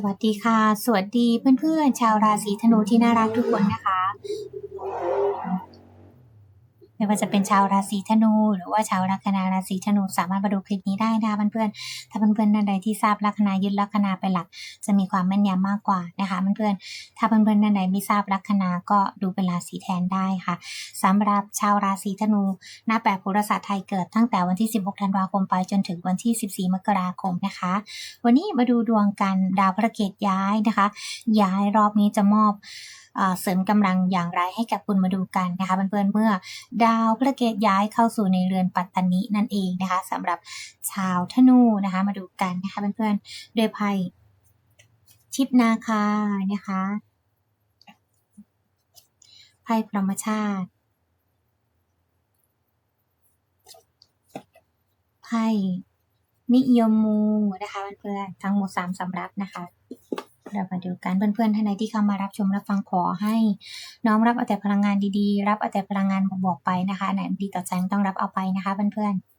สวัสดีค่ะ สวัสดีเพื่อนๆ ชาวราศีธนูที่น่ารักทุกคนนะคะ ไม่ว่าจะเป็นชาวราศีธนู หรือว่าชาวลัคนาราศีธนูสามารถมาดูคลิปนี้ได้นะคะเพื่อนๆถ้าเพื่อนๆท่านใดที่ทราบลัคนายึดลัคนาเป็นหลัก จะมีความแม่นยำมากกว่านะคะเพื่อนๆถ้าเพื่อนๆท่านใดไม่ทราบลัคนาก็ดูเป็นราศีแทนได้ค่ะสำหรับชาวราศีธนูนับแบบโหราศาสตร์ไทยเกิดตั้งแต่วันที่ 16 ธันวาคมไปจนถึงวันที่ 14 มกราคมนะคะ วันนี้มาดูดวงกันดาวพระเกตย้ายนะคะ ย้ายรอบนี้จะมอบ เสริมกำลังอย่างไรให้กับคุณมาดูกันนะคะเพื่อนๆเมื่อดาวพระเกตย้ายเข้าสู่ในเรือนปัตตานินั่นเองนะคะสำหรับชาวธนูนะคะมาดูกันนะคะเพื่อนๆด้วยไพ่ชิปนาคานะคะไพ่พรหมชาติไพ่นิยมมูนะคะเพื่อนๆทั้งหมดสามสำรับนะคะ เรามาดูกันเพื่อนๆท่านใดที่เข้ามารับชมรับฟังขอให้น้อมรับเอาแต่พลังงานดีๆ รับเอาแต่พลังงานบวกๆไปนะคะไหนดีต่อใจต้องรับเอาไปนะคะเพื่อนๆ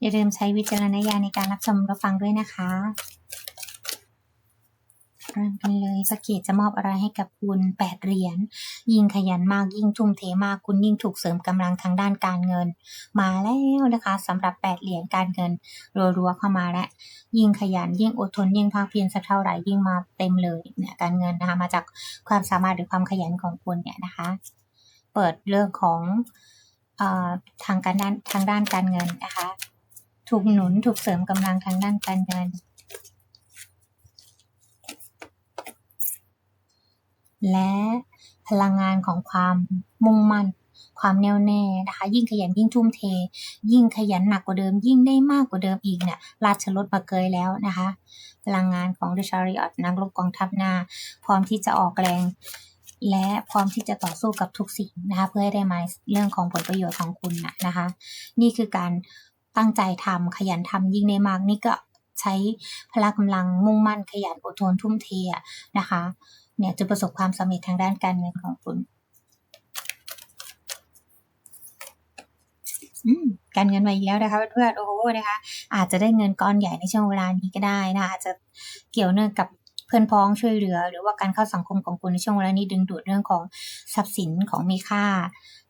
อย่าลืมใช้วิจารณญาณในการรับชมรับฟังด้วยนะคะ เริ่มกันเลยพระเกตจะมอบอะไรให้กับคุณแปดเหรียญยิ่งขยันมากยิ่งทุ่มเทมากคุณยิ่งถูกเสริมกำลังทางด้านการเงิน มาแล้วนะคะสำหรับแปดเหรียญการเงินรัวๆเข้ามาแล้วยิ่งขยันยิ่งอดทนยิ่งภาคเพียรสักเท่าไหร่ยิ่งมาเต็มเลยเนี่ยการเงินนะคะมาจากความสามารถหรือความขยันของคุณเนี่ยนะคะ เปิดเรื่องของอทางการด้านทางด้านการเงินนะคะ ถูกหนุนถูกเสริมกำลังทางด้านการเงิน และพลังงานของความมุ่งมั่น ความแน่วแน่นะคะ ยิ่งขยันยิ่งทุ่มเท ยิ่งขยันหนักกว่าเดิม ยิ่งได้มากกว่าเดิมอีกเนี่ยราชรถมาเกยแล้วนะคะ พลังงานของ The Chariot นักรบกองทัพนา พร้อมที่จะออกแรงและพร้อมที่จะต่อสู้กับทุกสิ่งนะคะเพื่อให้ได้มาเรื่องของผลประโยชน์ของคุณนะนะคะ นี่คือการตั้งใจทำขยันทำยิ่งได้มากนี่ก็ใช้พละกำลังมุ่งมั่นขยันอดทนทุ่มเทนะคะ เนี่ยจะประสบความสำเร็จทางด้านการเงินของคุณการเงินมาอีกแล้วนะคะเพื่อนๆโอ้โหนะคะ อาจจะได้เงินก้อนใหญ่ในช่วงเวลานี้ก็ได้นะคะอาจจะเกี่ยวเนื่องกับเพื่อนพ้องช่วยเหลือ หรือว่าการเข้าสังคมของคุณในช่วงเวลานี้ดึงดูดเรื่องของทรัพย์สินของมีค่า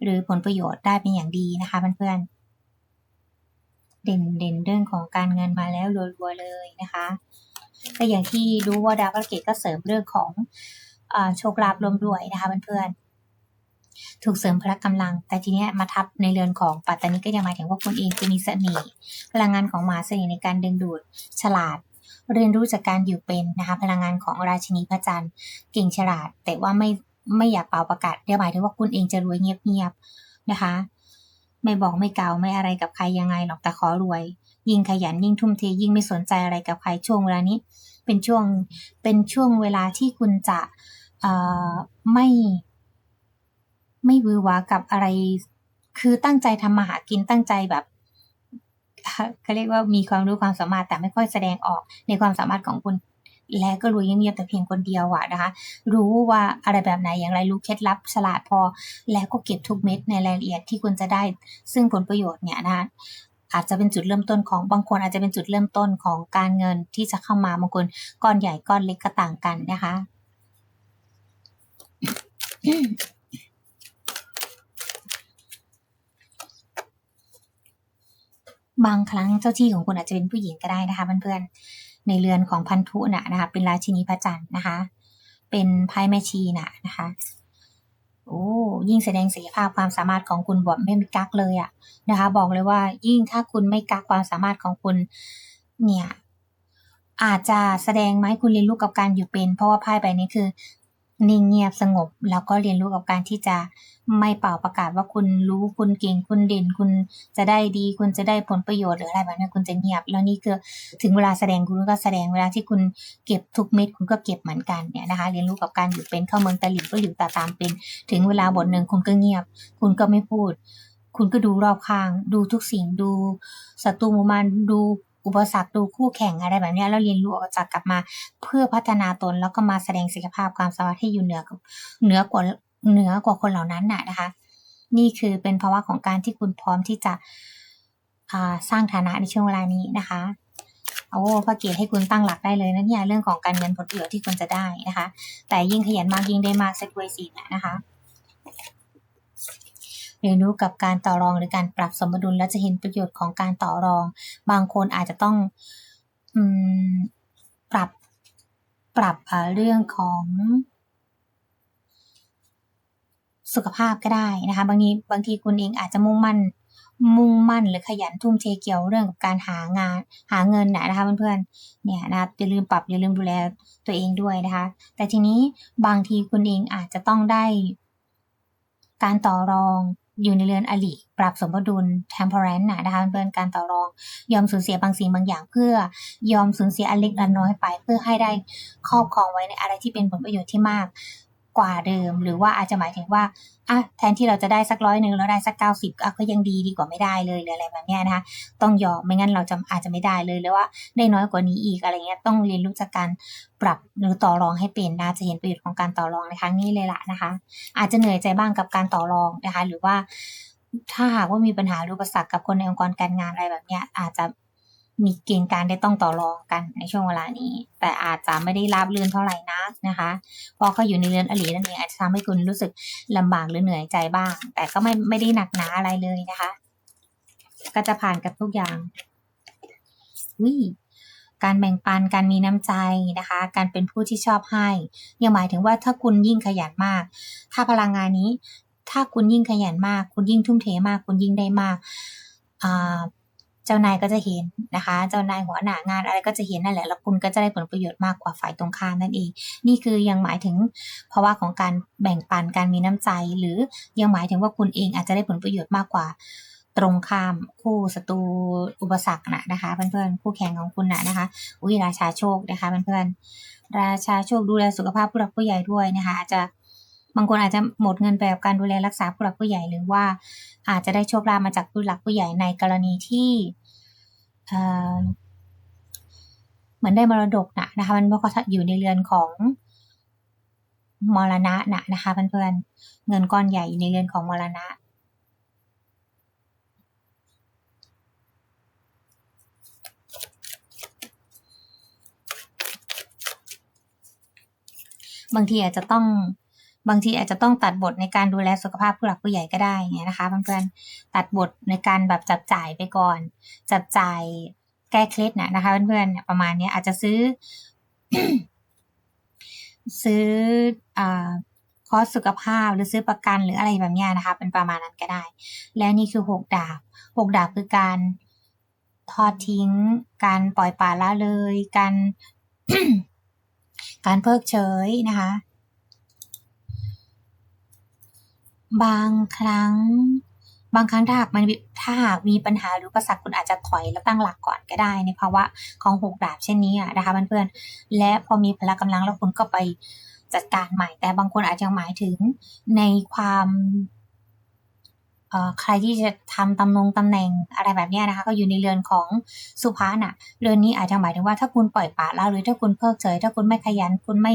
หรือผลประโยชน์ได้เป็นอย่างดีนะคะเพื่อนๆเด่นเด่นเรื่องของการเงินมาแล้วรัวๆเลยนะคะ ก็อย่างที่รู้ว่าดาวพฤหัสก็เสริมเรื่องของอโชคลาภรวมด้วยนะคะเพื่อนๆถูกเสริมพละกำลัง แต่ทีเนี้ยมาทับในเรือนของปัตตานีก็ยังหมายถึงว่าคุณเองจะมีเสน่ห์พลังงานของหมาเสน่ห์ในการดึงดูดฉลาดเรียนรู้จากการอยู่เป็นนะคะพลังงานของราชินีพระจันทร์เก่งฉลาด แต่ว่าไม่ไม่อยากเป่าประกาศเดี๋ยวหมายถึงว่าคุณเองจะรวยเงียบๆนะคะ ไม่บอกไม่กล่าวไม่อะไรกับใครยังไงหรอกแต่ขอรวย ยิ่งขยันยิ่งทุ่มเทยิ่งไม่สนใจอะไรกับใครช่วงเวลานี้ เป็นช่วงเป็นช่วงเวลาที่คุณจะเอไม่ไม่วือวากับอะไร คือตั้งใจทำมาหากินตั้งใจแบบเขาเรียกว่ามีความรู้ความสามารถแต่ไม่ค่อยแสดงออกในความสามารถของคุณ และก็รู้เงียบๆแต่เพียงคนเดียวอะนะคะ รู้ว่าอะไรแบบไหนอย่างไรรู้เคล็ดลับฉลาดพอ แล้วก็เก็บทุกเม็ดในรายละเอียดที่คุณจะได้ ซึ่งผลประโยชน์เนี่ยนะคะ อาจจะเป็นจุดเริ่มต้นของบางคนอาจจะเป็นจุดเริ่มต้นของการเงินที่จะเข้ามาบางคนก้อนใหญ่ก้อนเล็กก็ต่างกันนะคะ บางครั้งเจ้าที่ของคุณอาจจะเป็นผู้หญิงก็ได้นะคะเพื่อนๆในเรือนของพันธุน่ะนะคะ เป็นราชินีพระจันทร์นะคะ เป็นไพ่แม่ชีน่ะนะคะ โอ้ยิ่งแสดงศักยภาพความสามารถของคุณแบบไม่มีกักเลยอะนะคะ บอกเลยว่ายิ่งถ้าคุณไม่กักความสามารถของคุณเนี่ยอาจจะแสดงไหมคุณเรียนรู้กับการอยู่เป็น เพราะว่าไพ่ใบนี้คือ นิ่งเงียบสงบ แล้วก็เรียนรู้กับการที่จะไม่เป่าประกาศว่าคุณรู้คุณเก่งคุณเด่น คุณจะได้ดี คุณจะได้ผลประโยชน์หรืออะไรแบบนี้คุณจะเงียบ แล้วนี่คือถึงเวลาแสดงคุณก็แสดงเวลาที่คุณเก็บทุกเม็ดคุณก็เก็บเหมือนกันเนี่ยนะคะ เรียนรู้กับการอยู่เป็นเข้าเมืองตะหลิวก็หลิวตาตามเป็น ถึงเวลาบทหนึ่งคุณก็เงียบ คุณก็ไม่พูด คุณก็ดูรอบข้าง ดูทุกสิ่งดูศัตรูมู่มารดู อุปสรรคดูคู่แข่งอะไรแบบนี้แล้วเรียนรู้ออกจากกลับมาเพื่อพัฒนาตนแล้วก็มาแสดงศักยภาพความสามารถที่อยู่เหนือเหนือกว่าเหนือกว่าคนเหล่านั้นน่ะนะคะ นี่คือเป็นภาวะของการที่คุณพร้อมที่จะสร้างฐานะในช่วงเวลานี้นะคะโอ้พระเกียรติให้คุณตั้งหลักได้เลยนะเนี่ยเรื่องของการเงินผลประโยชน์ที่คุณจะได้นะคะ แต่ยิ่งขยันมากยิ่งได้มากเซกเวสีนะคะ เรียนรู้กับการต่อรองหรือการปรับสมดุลและจะเห็นประโยชน์ของการต่อรอง บางคนอาจจะต้องอปรับปรับเรื่องของสุขภาพก็ได้นะคะบางทีบางทีคุณเองอาจจะมุ่งมั่นมุ่งมั่นหรือขยันทุ่มเทเกี่ยวเรื่องกับการหางานหาเงินนะคะเพื่อนๆเนี่ยนะอย่าลืมปรับอย่าลืมดูแลตัวเองด้วยนะคะ แต่ทีนี้บางทีคุณเองอาจจะต้องได้การต่อรอง อยู่ในเรือนอลิปรับสมดุล temperance นะคะเป็นการต่อรอง ยอมสูญเสียบางสิ่งบางอย่าง เพื่อยอมสูญเสียอันเล็กอันน้อยไป เพื่อให้ได้ครอบครองไว้ในอะไรที่เป็นผลประโยชน์ที่มาก กว่าเดิม หรือว่าอาจจะหมายถึงว่าอะแทนที่เราจะได้สักร้อยหนึ่งเราได้สักเก้าสิบก็ยังดีดีกว่าไม่ได้เลยหรืออะไรแบบนี้นะคะต้องยอมไม่งั้นเราจะอาจจะไม่ได้เลยหรือว่าได้น้อยกว่านี้อีกอะไรเงี้ยต้องเรียนรู้จากการปรับหรือต่อรองให้เป็นนะจะเห็นประโยชน์ของการต่อรองในครั้งนี้เลยล่ะนะคะ อาจจะเหนื่อยใจบ้างกับการต่อรองนะคะ หรือว่าถ้าหากว่ามีปัญหาอุปสรรคกับคนในองค์กรการงานอะไรแบบนี้อาจจะ มีเกณฑ์การได้ต้องต่อรองกันในช่วงเวลานี้ แต่อาจจะไม่ได้ราบรื่นเท่าไหร่นักนะคะเพราะเขาอยู่ในเรือนอลีนั่นเองอาจจะทำให้คุณรู้สึกลำบากหรือเหนื่อยใจบ้าง แต่ก็ไม่ไม่ได้หนักหนาอะไรเลยนะคะ ก็จะผ่านกับทุกอย่างวิการแบ่งปันการมีน้ำใจนะคะ การเป็นผู้ที่ชอบให้ยังหมายถึงว่าถ้าคุณยิ่งขยันมาก ถ้าพลังงานนี้ ถ้าคุณยิ่งขยันมาก คุณยิ่งทุ่มเทมาก คุณยิ่งได้มากอ่า จ้านายก็จะเห็นนะคะ เจ้านายหัวหน้างานอะไรก็จะเห็นนั่นแหละ แล้วคุณก็จะได้ผลประโยชน์มากกว่าฝ่ายตรงข้ามนั่นเอง นี่คือยังหมายถึงภาวะของการแบ่งปันการมีน้ำใจ หรือยังหมายถึงว่าคุณเองอาจจะได้ผลประโยชน์มากกว่าตรงข้ามคู่ศัตรูอุปสรรคนะนะคะเพื่อนๆคู่แข่งของคุณนะนะคะ อุ้ยราชาโชคนะคะเพื่อนๆราชาโชคดูแลสุขภาพผู้หลักผู้ใหญ่ด้วยนะคะอาจจะ บางคนอาจจะหมดเงินไปกับการดูแลรักษาผู้หลักผู้ใหญ่หรือว่าอาจจะได้โชคลาภมาจากผู้หลักผู้ใหญ่ในกรณีที่เหมือนได้มรดกนะนะคะมันก็อยู่ในเรือนของมรณะนะนะคะเพื่อนๆเงินก้อนใหญ่อยู่ในเรือนของมรณะบางทีอาจจะต้อง บางทีอาจจะต้องตัดบทในการดูแลสุขภาพผู้หลักผู้ใหญ่ก็ได้เนี่ยนะคะเพื่อนๆตัดบทในการแบบจับจ่ายไปก่อน จับจ่ายแก้เคล็ดนะนะคะเพื่อนๆประมาณนี้อาจจะซื้อ ซื้ออ่าคอสสุขภาพหรือซื้อประกันหรืออะไรแบบนี้นะคะ เป็นประมาณนั้นก็ได้ และนี่คือหกดาบหกดาบคือการทอดทิ้ง การปล่อยปละละเลย การการเพิกเฉยนะคะ บางครั้ง บางครั้งถ้าหากมันถ้าหากมีปัญหาหรือประสักคุณอาจจะถอยแล้วตั้งหลักก่อนก็ได้ในภาวะของหกดาบเช่นนี้นะคะเพื่อนๆและพอมีพละกำลังแล้วคุณก็ไปจัดการใหม่ แต่บางคนอาจจะหมายถึงในความ ใครที่จะทำตำแหน่งตำแหน่งอะไรแบบนี้นะคะ ก็อยู่ในเรือนของสุภาษนะเรือนนี้อาจจะหมายถึงว่าถ้าคุณปล่อยปละละหรือถ้าคุณเพิกเฉย ถ้าคุณไม่ขยัน คุณไม่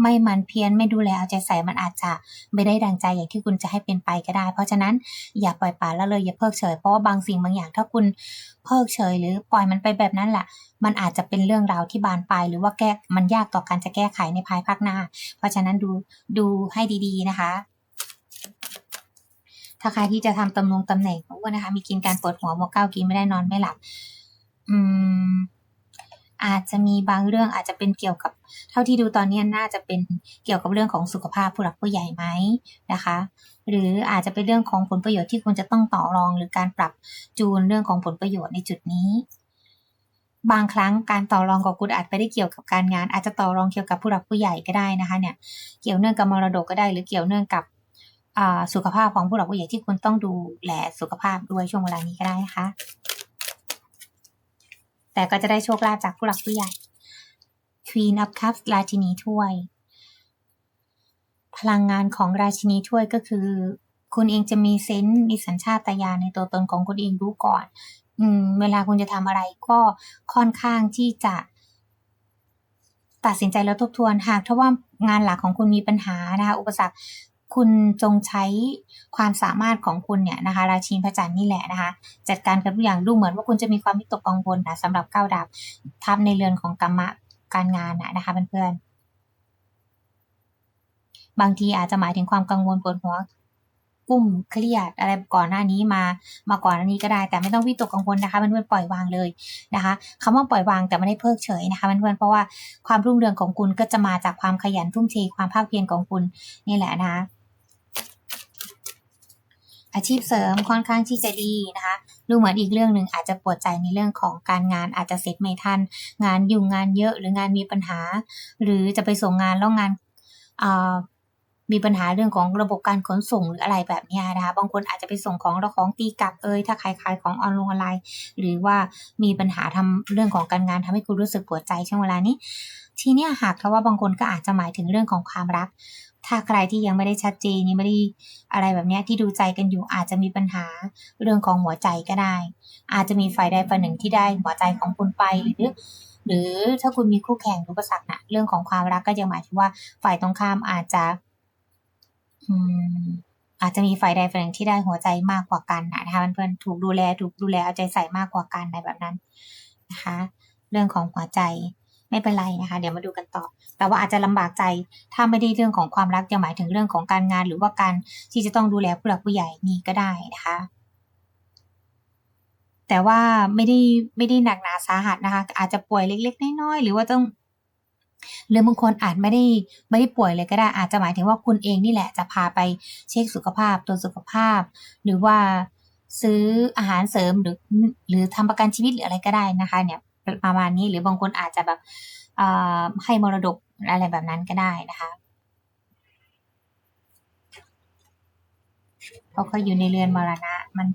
ไม่มันเพียรไม่ดูแลเอาใจใส่มันอาจจะไม่ได้ดังใจอย่างที่คุณจะให้เป็นไปก็ได้ เพราะฉะนั้นอย่าปล่อยปละละเลยอย่าเพิกเฉย เพราะว่าบางสิ่งบางอย่างถ้าคุณเพิกเฉย หรือปล่อยมันไปแบบนั้นแหละมันอาจจะเป็นเรื่องราวที่บานปลายหรือว่าแก้มันยากต่อการจะแก้ไขในภายภาคหน้า เพราะฉะนั้นดูดูให้ดีๆนะคะ ถ้าใครที่จะทำตำแหน่งตำแหน่งอ้วนนะคะ มีกินการปวดหัวโมเก้ากินไม่ได้นอนไม่หลับ อืม อาจจะมีบางเรื่องอาจจะเป็นเกี่ยวกับ เท่าที่ดูตอนนี้น่าจะเป็นเกี่ยวกับเรื่องของสุขภาพผู้หลักผู้ใหญ่ไหมนะคะ หรืออาจจะเป็นเรื่องของผลประโยชน์ที่คุณจะต้องต่อรอง หรือการปรับจูนเรื่องของผลประโยชน์ในจุดนี้ บางครั้งการต่อรองกับคุณอาจไม่ได้เกี่ยวกับการงาน อาจจะต่อรองเกี่ยวกับผู้หลักผู้ใหญ่ก็ได้นะคะ เนี่ย เกี่ยวเนื่องกับมรดกก็ได้ หรือเกี่ยวเนื่องกับ สุขภาพของผู้หลักผู้ใหญ่ที่คุณต้องดูแลสุขภาพด้วยช่วงเวลานี้ก็ได้นะคะ แต่ก็จะได้โชคลาภจากผู้หลักผู้ใหญ่ Queen of Cups ราชินีถ้วย พลังงานของราชินีถ้วยก็คือ คุณเองจะมีเซนส์มีสัญชาตญาณในตัวตนของคุณเองรู้ก่อน อืม เวลาคุณจะทำอะไรก็ค่อนข้างที่จะ ตัดสินใจแล้วทบทวนหากถ้าว่างานหลักของคุณมีปัญหานะคะอุปสรรค คุณจงใช้ความสามารถของคุณเนี่ยนะคะ ราชินีพระจันทร์นี่แหละนะคะ จัดการกับทุกอย่างดูเหมือนว่าคุณจะมีความวิตกกังวลนะสำหรับเก้าดาบทับในเรือนของกรรมะการงานนะนะคะเพื่อนๆบางทีอาจจะหมายถึงความกังวลปวดหัวกุ้มเครียดอะไรก่อนหน้านี้มามาก่อนหน้านี้ก็ได้ แต่ไม่ต้องวิตกกังวลนะคะเพื่อนๆปล่อยวางเลยนะคะคำว่าปล่อยวางแต่ไม่ได้เพิกเฉยนะคะเพื่อนๆเพราะว่าความรุ่งเรืองของคุณก็จะมาจากความขยันทุ่มเทความภาคเพียรของคุณนี่แหละนะคะ อาชีพเสริมค่อนข้างที่จะดีนะคะดูเหมือนอีกเรื่องหนึ่งอาจจะปวดใจในเรื่องของการงานอาจจะเสร็จไม่ทัน งานยุ่งงานเยอะหรืองานมีปัญหา หรือจะไปส่งงานแล้วงานมีปัญหาเรื่องของระบบการขนส่งหรืออะไรแบบนี้นะคะบางคนอาจจะไปส่งของแล้วของตีกลับเอยถ้าใครขายของออนไลน์ หรือว่ามีปัญหาทำเรื่องของการงานทำให้คุณรู้สึกปวดใจช่วงเวลานี้ ทีนี้หากถ้าว่าบางคนก็อาจจะหมายถึงเรื่องของความรัก ถ้าใครที่ยังไม่ได้ชัดเจนยังไม่ได้อะไรแบบนี้ที่ดูใจกันอยู่อาจจะมีปัญหาเรื่องของหัวใจก็ได้ อาจจะมีฝ่ายใดฝ่ายหนึ่งที่ได้หัวใจของคุณไปหรือหรือถ้าคุณมีคู่แข่งอุปสรรคนะเรื่องของความรักก็ยังหมายถึงว่าฝ่ายตรงข้ามอาจจะอาจจะมีฝ่ายใดฝ่ายหนึ่งที่ได้หัวใจมากกว่ากันนะคะเพื่อนๆถูกดูแลถูกดูแลเอาใจใส่มากกว่ากันในแบบนั้นนะคะ เรื่องของหัวใจ ไม่เป็นไรนะคะ เดี๋ยวมาดูกันต่อ แต่ว่าอาจจะลำบากใจ ถ้าไม่ได้เรื่องของความรักจะหมายถึงเรื่องของการงาน หรือว่าการที่จะต้องดูแลผู้หลักผู้ใหญ่นี่ก็ได้นะคะ แต่ว่าไม่ได้ไม่ได้หนักหนาสาหัสนะคะ อาจจะป่วยเล็ก ๆ น้อยๆหรือว่าต้องหรือบางคนอาจไม่ได้ไม่ได้ป่วยเลยก็ได้ อาจจะหมายถึงว่าคุณเองนี่แหละจะพาไปเช็คสุขภาพตัวสุขภาพ หรือว่าซื้ออาหารเสริมหรือ หรือทำประกันชีวิตหรืออะไรก็ได้นะคะ เนี่ย ประมาณนี้ หรือบางคนอาจจะแบบให้มรดกอะไรแบบนั้นก็ได้นะคะเพราะเขาอยู่ในเรือนมรณะ มัน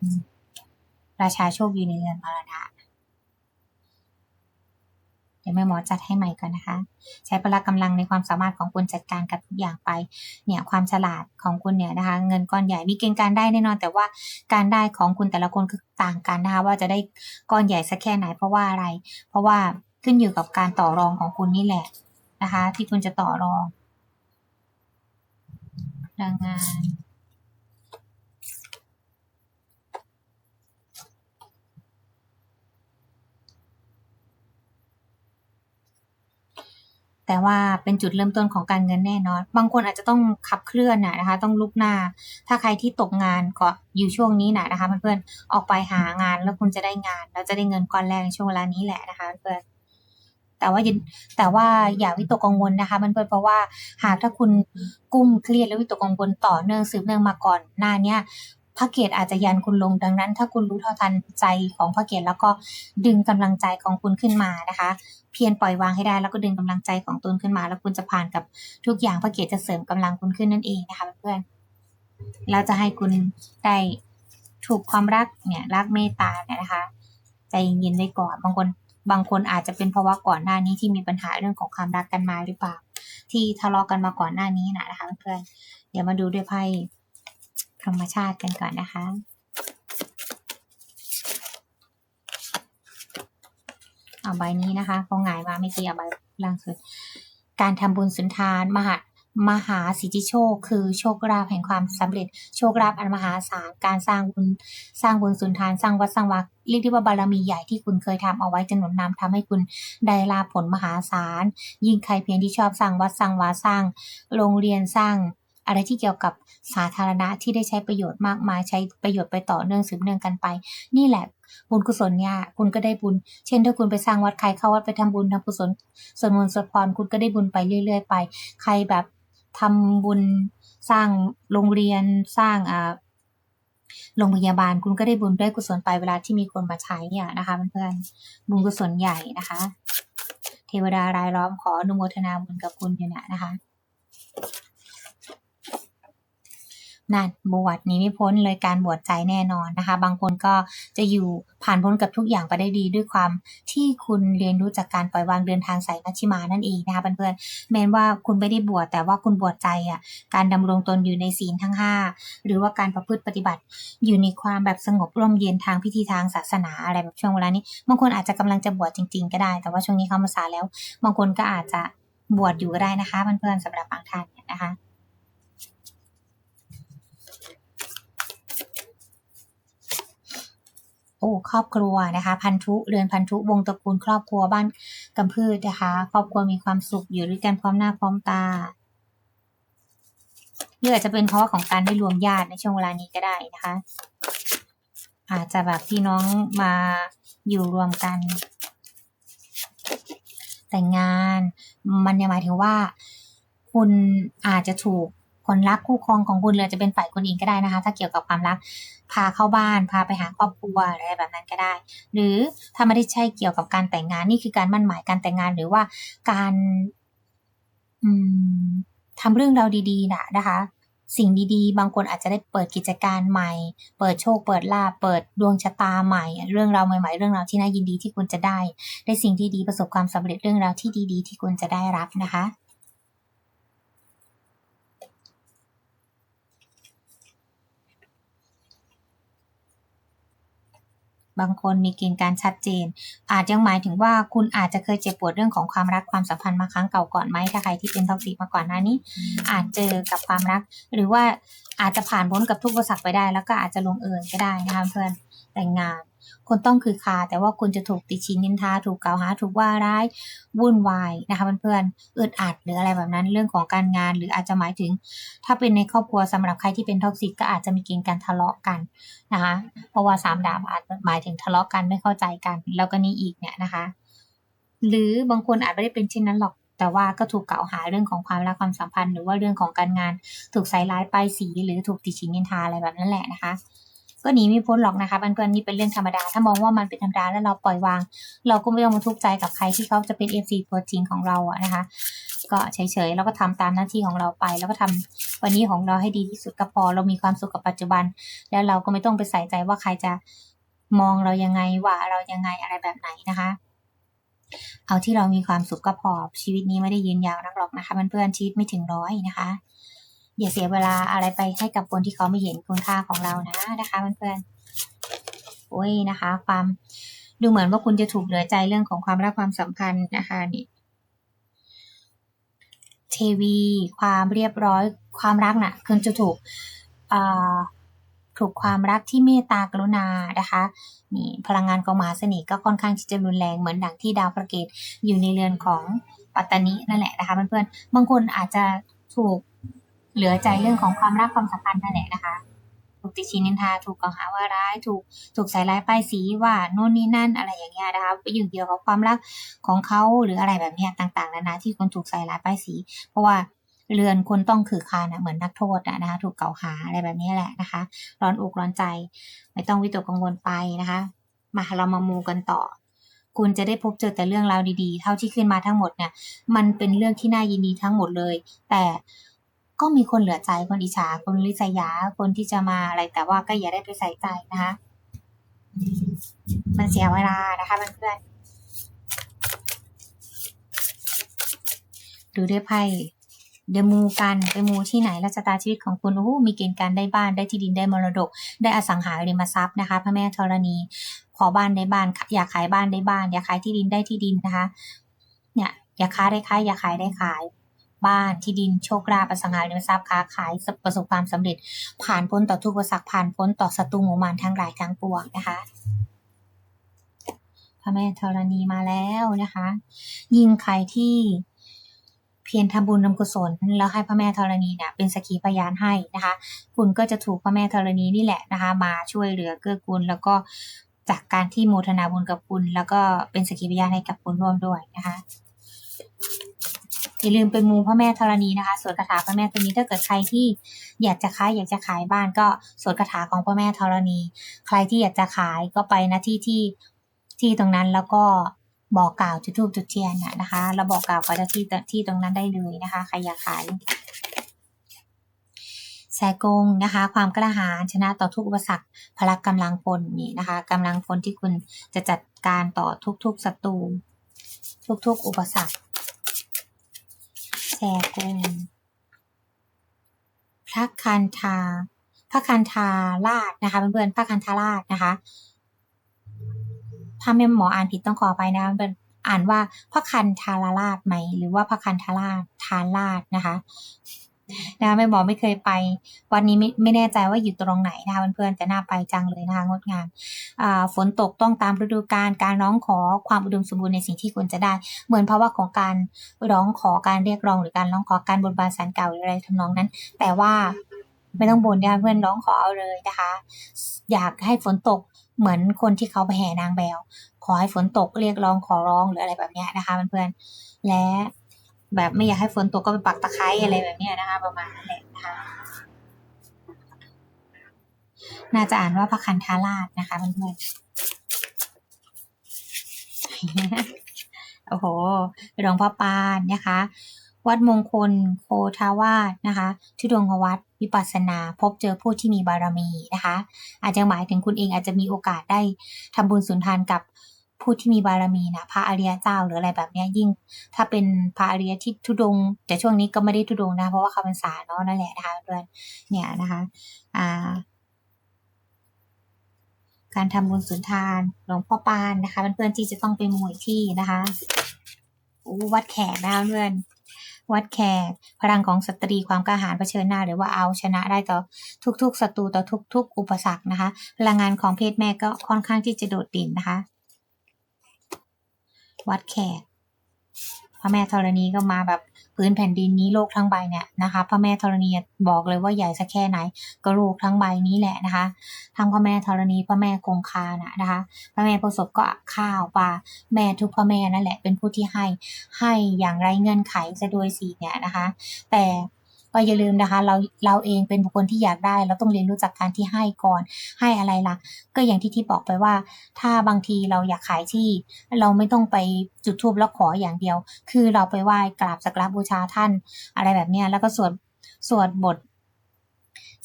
ราชาโชคอยู่ในเรือนมรณะ ดี๋ยวแม่หมอจัดให้ใหม่ก่อนนะคะ ใช้พละกำลังในความสามารถของคุณจัดการกับทุกอย่างไป เนี่ยความฉลาดของคุณเนี่ยนะคะ เงินก้อนใหญ่มีเกณฑ์การได้แน่นอน แต่ว่าการได้ของคุณแต่ละคนคือต่างกันนะคะ ว่าจะได้ก้อนใหญ่สักแค่ไหนเพราะว่าอะไร เพราะว่าขึ้นอยู่กับการต่อรองของคุณนี่แหละนะคะ ที่คุณจะต่อรองแรงงาน แต่ว่าเป็นจุดเริ่มต้นของการเงินแน่นอน บางคนอาจจะต้องขับเคลื่อนนะคะ ต้องลุกหน้า ถ้าใครที่ตกงานก็อยู่ช่วงนี้นะนะคะเพื่อนๆออกไปหางานแล้วคุณจะได้งาน แล้วจะได้เงินก้อนแรกช่วงเวลานี้แหละนะคะเพื่อนแต่ว่าแต่ว่าอย่าวิตกกังวลนะคะเพื่อนๆเพราะว่าหากถ้าคุณกุ้มเครียดและวิตกกังวลต่อเนื่องสืบเนื่องมาก่อนหน้าเนี้ย พระเกตอาจจะยันคุณลงดังนั้น ถ้าคุณรู้เท่าทันใจของพระเกตแล้วก็ดึงกำลังใจของคุณขึ้นมานะคะ เพียรปล่อยวางให้ได้แล้วก็ดึงกำลังใจของตนขึ้นมา แล้วคุณจะผ่านกับทุกอย่างพระเกตจะเสริมกำลังคุณขึ้นนั่นเองนะคะเพื่อนเราจะให้คุณได้ถูกความรักเนี่ยรักเมตตาเนี่ยนะคะใจเย็นไว้ก่อนบางคนบางคนอาจจะเป็นเพราะว่าก่อนหน้านี้ที่มีปัญหาเรื่องของความรักกันมาหรือเปล่า ที่ทะเลาะกันมาก่อนหน้านี้นะคะเพื่อนเดี๋ยวมาดูด้วยไพ่ ธรรมชาติกันก่อนนะคะ เอาใบนี้นะคะเขาหงายมาไม่กี่เอาใบล่างสุด การทำบุญสุนทานมหามหาสิทธิโชค คือโชคลาภแห่งความสำเร็จ โชคลาภอันมหาศาลการสร้างบุญสร้างบุญสุนทานสร้างวัดสร้างวัดเรียกได้ว่าบารมีใหญ่ที่คุณเคยทำเอาไว้จะหนุนนำทำให้คุณได้ลาผลมหาศาลยิ่งใครเพียงที่ชอบสร้างวัดสร้างวาสร้าง โรงเรียนสร้าง อะไรที่เกี่ยวกับสาธารณะที่ได้ใช้ประโยชน์มากมายใช้ประโยชน์ไปต่อเนื่องสืบเนื่องกันไป นี่แหละบุญกุศลเนี่ยคุณก็ได้บุญ เช่นถ้าคุณไปสร้างวัดใครเข้าวัดไปทำบุญทำกุศลสวดมนต์สวดพรคุณก็ได้บุญไปเรื่อย ๆ ไป ใครแบบทำบุญสร้างโรงเรียนสร้างอ่าโรงพยาบาลคุณก็ได้บุญด้วยกุศลไปเวลาที่มีคนมาใช้เนี่ยนะคะเพื่อนๆบุญกุศลใหญ่นะคะ เทวดารายล้อมขออนุโมทนาบุญกับคุณอยู่นะนะคะ นั่นบวชนี้ไม่พ้นเลยการบวชใจแน่นอนนะคะ บางคนก็จะอยู่ผ่านพ้นกับทุกอย่างไปได้ดีด้วยความที่คุณเรียนรู้จากการปล่อยวางเดินทางสายมัชชิมานั่นเองนะคะเพื่อนๆแม้ว่าคุณไม่ได้บวชแต่ว่าคุณบวชใจอะการดำรงตนอยู่ในศีลทั้ง 5 หรือว่าการประพฤติปฏิบัติ อยู่ในความแบบสงบร่มเย็นทางพิธีทางศาสนาอะไรแบบช่วงเวลานี้บางคนอาจจะกำลังจะบวชจริง ๆ ก็ได้ แต่ว่าช่วงนี้เข้ามาสาแล้ว บางคนก็อาจจะบวชอยู่ก็ได้นะคะเพื่อนๆสำหรับบางท่านนะคะ รอบครัวนะคะ พันธุเรือนพันธุวงตระกูลครอบครัวบ้านกำพืชนะคะ ครอบครัวมีความสุขอยู่ด้วยกันพร้อมหน้าพร้อมตาหรืออาจจะเป็นเพราะว่าของการได้รวมญาติในช่วงเวลานี้ก็ได้นะคะ อาจจะแบบพี่น้องมาอยู่รวมกัน แต่งงานมันยังหมายถึงว่า คุณอาจจะถูกคนรักคู่ครองของคุณเลยจะเป็นฝ่ายคนอื่นก็ได้นะคะ ถ้าเกี่ยวกับความรัก พาเข้าบ้าน พาไปหาครอบครัวอะไรแบบนั้นก็ได้ หรือถ้าไม่ได้ใช่เกี่ยวกับการแต่งงานนี่คือการมั่นหมายการแต่งงานหรือว่าการอืมทำเรื่องเราดีๆนะนะคะ สิ่งดีๆ บางคนอาจจะได้เปิดกิจการใหม่ เปิดโชค เปิดลาเปิดดวงชะตาใหม่ เรื่องราวใหม่ๆ เรื่องราวที่น่ายินดีที่คุณจะได้ ได้สิ่งที่ดีประสบความสำเร็จเรื่องราวที่ดีๆ ที่คุณจะได้รับนะคะ บางคนมีเกณฑ์การชัดเจน อาจยังหมายถึงว่าคุณอาจจะเคยเจ็บปวดเรื่องของความรักความสัมพันธ์มาครั้งเก่าก่อนไหมถ้าใครที่เป็นท็อกซิกมาก่อนหน้านี้ อาจเจอกับความรัก หรือว่าอาจจะผ่านพ้นกับทุกอุปสรรคไปได้ แล้วก็อาจจะลงเอยก็ได้นะคะเพื่อนแต่งงาน คนต้องคือคา แต่ว่าคุณจะถูกติชินนินทา ถูกกล่าวหา ถูกว่าร้าย วุ่นวายนะคะเพื่อนๆอึดอัดหรืออะไรแบบนั้นเรื่องของการงาน หรืออาจจะหมายถึง ถ้าเป็นในครอบครัวสำหรับใครที่เป็นท็อกซิกก็อาจจะมีเกณฑ์การทะเลาะกันนะคะเพราะว่าสามดาบอาจหมายถึงทะเลาะกันไม่เข้าใจกัน แล้วก็นี่อีกเนี่ยนะคะ หรือบางคนอาจไม่ได้เป็นเช่นนั้นหรอกแต่ว่าก็ถูกกล่าวหาเรื่องของความรักความสัมพันธ์ หรือว่าเรื่องของการงาน ถูกใส่ร้ายป้ายสี หรือถูกติชินนินทาอะไรแบบนั้นแหละนะคะ ก็หนีไม่พ้นหรอกนะคะเพื่อนๆนี่เป็นเรื่องธรรมดา ถ้ามองว่ามันเป็นธรรมดาแล้วเราปล่อยวาง เราก็ไม่ต้องมาทุกข์ใจกับใครที่เขาจะเป็น FC ตัวจริงของเราอะนะคะ ก็เฉยๆแล้วก็ทำตามหน้าที่ของเราไป แล้วก็ทำวันนี้ของเราให้ดีที่สุดก็พอเรามีความสุขกับปัจจุบัน แล้วเราก็ไม่ต้องไปใส่ใจว่าใครจะมองเรายังไงว่าเรายังไงอะไรแบบไหนนะคะเอาที่เรามีความสุขก็พอชีวิตนี้ไม่ได้ยืนยาวนักหรอกนะคะเพื่อนๆชีวิตไม่ถึงร้อยนะคะ อย่าเสียเวลาอะไรไปให้กับคนที่เขาไม่เห็นคุณค่าของเรานะนะคะเพื่อนๆโอ้ยนะคะ ความดูเหมือนว่าคุณจะถูกเหลือใจเรื่องของความรักความสัมพันธ์นะคะนี่เทวีความเรียบร้อยความรักน่ะคุณจะถูกถูกความรักที่เมตตากรุณานะคะนี่พลังงานของมหาเสน่ห์ก็ค่อนข้างที่จะรุนแรงเหมือนดังที่ดาวประเกตอยู่ในเรือนของปัตตานีนั่นแหละนะคะเพื่อนๆบางคนอาจจะถูก เหลือใจเรื่องของความรักความสัมพันธ์นั่นแหละนะคะ ถูกติชินินทาถูกกล่าวหาว่าร้าย ถูกถูกใส่ร้ายป้ายสีว่าโน่นนี่นั่นอะไรอย่างเงี้ยนะคะไปอยู่เกี่ยวกับความรักของเขาหรืออะไรแบบเนี้ยต่างๆนานาที่คนถูกใส่ร้ายป้ายสี เพราะว่าเรือนคนต้องคือคานเหมือนนักโทษนะคะ ถูกเกล่าวหาอะไรแบบนี้แหละนะคะ ร้อนอกร้อนใจ ไม่ต้องวิตกกังวลไปนะคะ มาเรามามูกันต่อ คุณจะได้พบเจอแต่เรื่องราวดีๆ เท่าที่ขึ้นมาทั้งหมดเนี่ย มันเป็นเรื่องที่น่ายินดีทั้งหมดเลย แต่ ก็มีคนเหลือใจคนอิจฉาคนริษยาคนที่จะมาอะไรแต่ว่าก็อย่าได้ไปใส่ใจนะคะ มันเสียเวลานะคะเพื่อนๆดูด้วยไพ่เดมูกันไปมูที่ไหนแล้วชะตาชีวิตของคุณโอ้มีเกณฑ์การได้บ้านได้ที่ดินได้มรดก ได้อสังหาริมทรัพย์นะคะพระแม่ธรณีขอบ้านได้บ้าน อยากขายบ้านได้บ้าน อยากขายที่ดินได้ที่ดินนะคะ เนี่ยอยากค้าได้ค้าอยากขายได้ขาย บ้าน ที่ดินโชคลาภอสังหาริมทรัพย์ค้าขายประสบความสำเร็จ ผ่านพ้นต่อทุกอุปสรรคผ่านพ้นต่อศัตรูหมู่มารทั้งหลายทั้งปวงนะคะพระแม่ธรณีมาแล้วนะคะ ยิงใครที่เพียรทำบุญทำกุศลแล้วให้พระแม่ธรณีเนี่ยเป็นสกีพยานให้นะคะ คุณก็จะถูกพระแม่ธรณีนี่แหละนะคะ มาช่วยเหลือเกื้อกูลแล้วก็จากการที่โมทนาบุญกับคุณ แล้วก็เป็นสกีพยานให้กับคุณร่วมด้วยนะคะ อย่าลืมเป็นมูพระแม่ธรณีนะคะสวดคาถาพระแม่ธรณีถ้าเกิดใครที่อยากจะขายอยากจะขายบ้านก็สวดคาถาของพระแม่ธรณี ใครที่อยากจะขายก็ไปนะที่ที่ที่ตรงนั้นแล้วก็บอกกล่าวจุดทูบจุดเทียนนะคะเราบอกกล่าวกับเจ้าที่ที่ตรงนั้นได้เลยนะคะใครอยากขายแซกงนะคะ ความกล้าหาญชนะต่อทุกอุปสรรคพละกำลังพลนี่นะคะกำลังพลที่คุณจะจัดการต่อทุกๆศัตรูทุกๆ อุปสรรค แซกงพระคันธาพระคันธาราชนะคะเพื่อนๆพระคันธาราชนะคะถ้าแม่หมออ่านผิดต้องขอไปนะเป็นอ่านว่าพระคันธาราราชไหมหรือว่าพระคันธาราชทาราชนะคะ นะคะแม่หมอไม่เคยไป วันนี้ไม่ไม่แน่ใจว่าอยู่ตรงไหนนะคะเพื่อนๆแต่น่าไปจังเลยนะคะงดงามฝนตกต้องตามฤดูกาลการร้องขอความอุดมสมบูรณ์ในสิ่งที่ควรจะได้ เหมือนภาวะของการร้องขอการเรียกร้องหรือการร้องขอการบนบานสารเก่าหรืออะไรทำนองนั้น แต่ว่าไม่ต้องบนนะคะเพื่อนร้องขอเอาเลยนะคะ อยากให้ฝนตกเหมือนคนที่เขาไปแห่นางแบวขอให้ฝนตกเรียกร้องขอร้องหรืออะไรแบบนี้นะคะเพื่อนๆและ แบบไม่อยากให้ฝนตกก็ไปปักตะไคร้อะไรแบบนี้นะคะ ประมาณนั้นแหละนะคะน่าจะอ่านว่าพระคันธาราชนะคะเพื่อนๆโอ้โหหลวงพ่อปานนะคะ วัดมงคลโคทาวาสนะคะทุดงวัดวิปัสสนา พบเจอผู้ที่มีบารมีนะคะ อาจจะหมายถึงคุณเองอาจจะมีโอกาสได้ทำบุญสุนทานกับ ผู้ที่มีบารมีนะพระอริยเจ้าหรืออะไรแบบนี้ยิ่ง ถ้าเป็นพระอริยที่ทุดง แต่ช่วงนี้ก็ไม่ได้ทุดงนะ เพราะว่าเขาเป็นสาเนาะนั่นแหละนะคะเพื่อนเนี่ยนะคะอ่าการทำบุญสุนทานหลวงพ่อปานนะคะเพื่อนๆที่จะต้องไปมวยที่นะคะวัดแขกนะเพื่อนวัดแขกพลังของสตรีความกล้าหาญเผชิญหน้า หรือว่าเอาชนะได้ต่อทุกๆศัตรูต่อทุก ๆ อุปสรรคนะคะ พลังงานของเพศแม่ก็ค่อนข้างที่จะโดดเด่นนะคะ วัดแขกพระแม่ธรณีก็มาแบบพื้นแผ่นดินนี้โลกทั้งใบเนี่ยนะคะพระแม่ธรณีบอกเลยว่าใหญ่สักแค่ไหน ก็โลกทั้งใบนี้แหละนะคะทั้งพระแม่ธรณีพระแม่คงคานะนะคะพระแม่โพธิ์ศก็ข้าวปลาแม่ทุกพระแม่นั่นแหละเป็นผู้ที่ให้ให้อย่างไรเงื่อนไขซะโดยสิเนี่ยนะคะ แต่ ก็อย่าลืมนะคะ เราเราเองเป็นบุคคลที่อยากได้ เราต้องเรียนรู้จักการที่ให้ก่อนให้อะไรล่ะ ก็อย่างที่ที่บอกไปว่า ถ้าบางทีเราอยากขายที่ เราไม่ต้องไปจุดธูปแล้วขออย่างเดียว คือเราไปไหว้กราบสักการบูชาท่าน อะไรแบบเนี้ยแล้วก็สวดสวดบท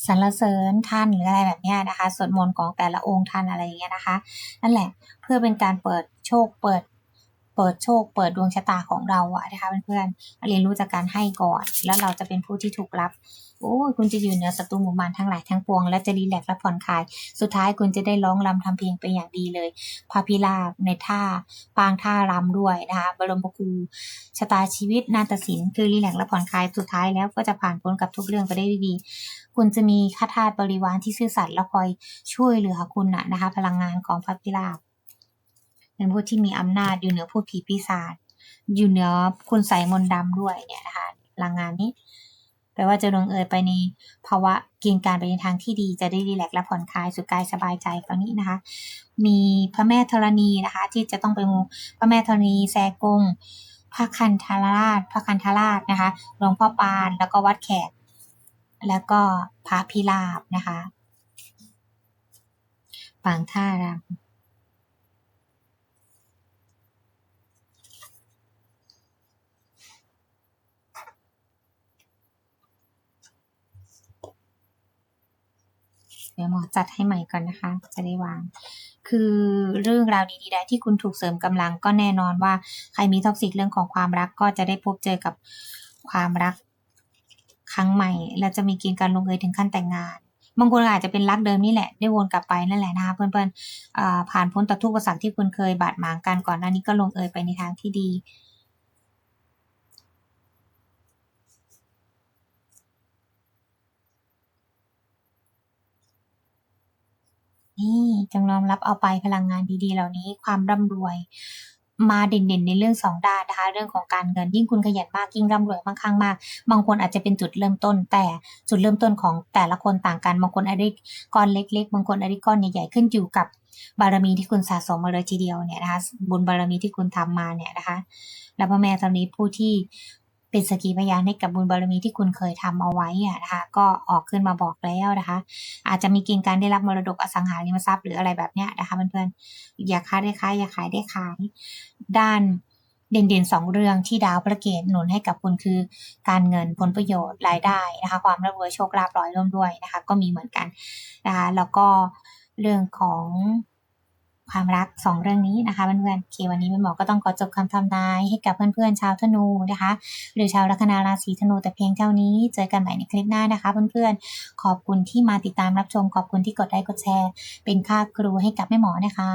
สรรเสริญท่านหรืออะไรแบบนี้นะคะสวดมนต์ของแต่ละองค์ท่านอะไรอย่างเงี้ยนะคะ นั่นแหละเพื่อเป็นการเปิดโชคเปิด เปิดโชค เปิดดวงชะตาของเราอะนะคะเพื่อนๆเรียนรู้จากการให้ก่อน แล้วเราจะเป็นผู้ที่ถูกรับโอ้คุณจะอยู่เหนือศัตรูหมู่มารทั้งหลายทั้งปวง และจะรีแลกซ์และผ่อนคลาย สุดท้ายคุณจะได้ร้องรำทำเพลงเป็นอย่างดีเลย พาพิลาบในท่า ปางท่ารำด้วยนะคะบรมครูชะตาชีวิตนาฏศิลป์คือรีแลกซ์และผ่อนคลายสุดท้ายแล้วก็จะผ่านพ้นกับทุกเรื่องไปได้ดี คุณจะมีข้าทาสบริวารที่ซื่อสัตย์และคอยช่วยเหลือคุณนะนะคะพลังงานของพระพิลาบ เป็นผู้ที่มีอำนาจอยู่เหนือผู้ผีปีศาจอยู่เหนือคุณใส่มนต์ดำด้วยเนี่ยนะคะพลังงานนี้แปลว่าจะลงเอยไปในภาวะเกณฑ์การไปในทางที่ดีจะได้รีแลกซ์และผ่อนคลายสุขกายสบายใจตอนนี้นะคะ มีพระแม่ธรณีนะคะ ที่จะต้องไปมูพระแม่ธรณีแซกงพระคันธาราชพระคันธาราชนะคะหลวงพ่อปานแล้วก็วัดแขก แล้วก็พระพิลาบนะคะปางท่ารำ เดี๋ยวหมอจัดให้ใหม่ก่อนนะคะ จะได้วาง คือเรื่องราวดีๆใดที่คุณถูกเสริมกำลังก็แน่นอนว่าใครมีท็อกซิกเรื่องของความรักก็จะได้พบเจอกับความรักครั้งใหม่ และจะมีเกณฑ์การลงเอยถึงขั้นแต่งงานบางคนอาจจะเป็นรักเดิมนี่แหละได้วนกลับไปนั่นแหละนะคะเพื่อนๆผ่านพ้นต่อทุกอุปสรรคที่คุณเคยบาดหมางกันก่อนหน้านี้ก็ลงเอยไปในทางที่ดี นี่จงน้อมรับเอาไปพลังงานดีๆ เหล่านี้ความร่ำรวยมาเด่นๆ ในเรื่องสองด้านนะคะ เรื่องของการเงินยิ่งคุณขยันมากยิ่งร่ำรวยมั่งคั่งมาก บางคนอาจจะเป็นจุดเริ่มต้น แต่จุดเริ่มต้นของแต่ละคนต่างกัน บางคนอาจได้ก้อนเล็ก ๆ บางคนอาจได้ก้อนใหญ่ๆขึ้นอยู่กับบารมีที่คุณสะสมมาเลยทีเดียวเนี่ยนะคะบุญบารมีที่คุณทำมาเนี่ยนะคะ แล้วพระแม่ตอนนี้ผู้ที่ เป็นสกีพยานให้กับบุญบารมีที่คุณเคยทำเอาไว้อะนะคะก็ออกขึ้นมาบอกแล้วนะคะ อาจจะมีเกณฑ์การได้รับมรดกอสังหาริมทรัพย์หรืออะไรแบบเนี้ยนะคะเพื่อนๆอย่าค้าได้ค้าอย่าขายได้ขายด้านเด่นๆสองเรื่องที่ดาวพระเกตหนุนให้กับคุณคือ การเงินผลประโยชน์รายได้นะคะ ความร่ำรวยโชคลาภร้อยร่วมด้วยนะคะ ก็มีเหมือนกันนะคะแล้วก็เรื่องของ ความรักสองเรื่องนี้นะคะเพื่อนๆเควันนี้แม่หมอก็ต้องขอจบคำทำนายให้กับเพื่อนๆชาวธนูนะคะ หรือชาวลัคนาราศีธนูแต่เพียงเท่านี้เจอกันใหม่ในคลิปหน้านะคะ เพื่อนๆขอบคุณที่มาติดตามรับชม ขอบคุณที่กดไลค์กดแชร์ เป็นค่าครูให้กับแม่หมอนะคะ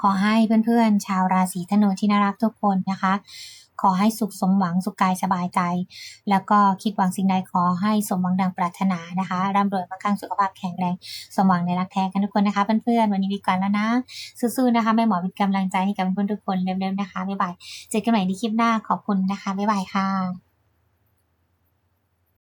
ขอให้เพื่อนๆชาวราศีธนูที่น่ารักทุกคนนะคะ ขอให้สุขสมหวังสุขกายสบายใจ แล้วก็คิดหวังสิ่งใดขอให้สมหวังดังปรารถนานะคะร่ำรวยมั่งคั่งสุขภาพแข็งแรงสมหวังในรักแท้กันทุกคนนะคะเพื่อนๆวันนี้ดีกันแล้วนะสู้ๆนะคะแม่หมอเป็นกำลังใจให้กับเพื่อนๆทุกคนเร็วๆนะคะบ๊ายบายเจอกันใหม่ในคลิปหน้าขอบคุณนะคะบ๊ายบายค่ะ